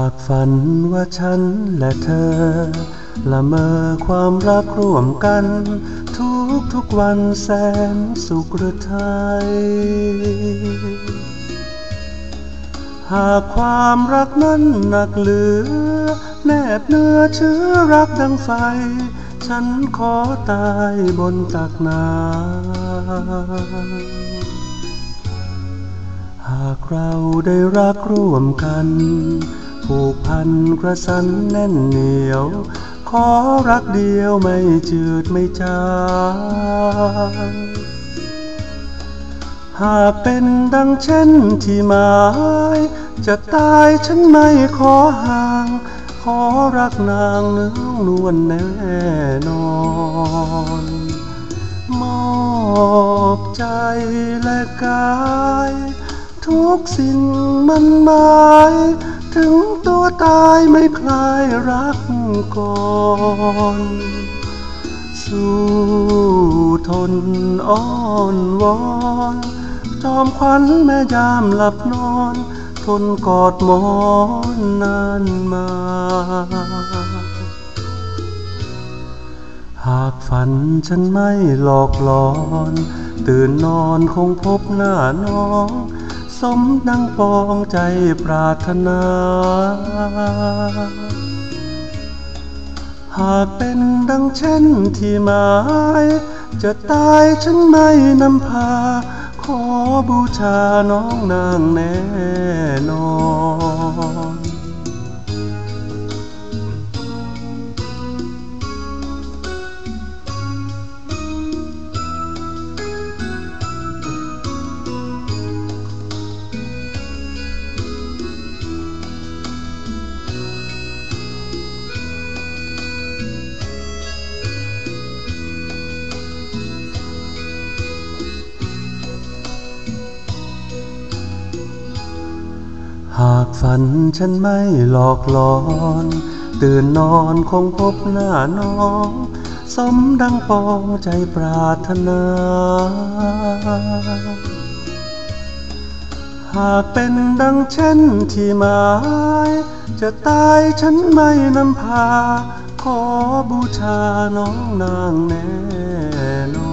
ากฝันว่าฉันและเธอ ละเมอความรักร่วมกัน ทุกทุกวันแสนสุขไทยหากความรักนั้นหนักเหลือ แนบเนื้อเชื้อรักดังไฟ ฉันขอตายบนตักน้ำหากเราได้รักร่วมกัน ผูกพันกระสันแน่นเหนียว ขอรักเดียวไม่จืดไม่จางหากเป็นดังเช่นที่หมาย จะตายฉันไม่ขอห่าง ขอรักนางเนื้อนวลแน่นอนมอบใจและกาย ทุกสิ่งมันหมาย ถึงตัวตายไม่คลายรักก่อน สู้ทนอ้อนวอน จอมขวัญแม่ยามหลับนอน ทนกอดหมอนนานมา หากฝันฉันไม่หลอกหลอน ตื่นนอนคงพบหน้าน้อง สมดังปองใจปรารถนา หากเป็นดังเช่นที่หมาย จะตายฉันไม่นำพา ขอบูชาน้องนางแน่นอน หากฝันฉันไม่หลอกหลอน ตื่นนอนคงพบหน้าน้อง สมดังปองใจปรารถนา หากเป็นดังเช่นที่หมาย จะตายฉันไม่นำพา ขอบูชาน้องนางแน่นอน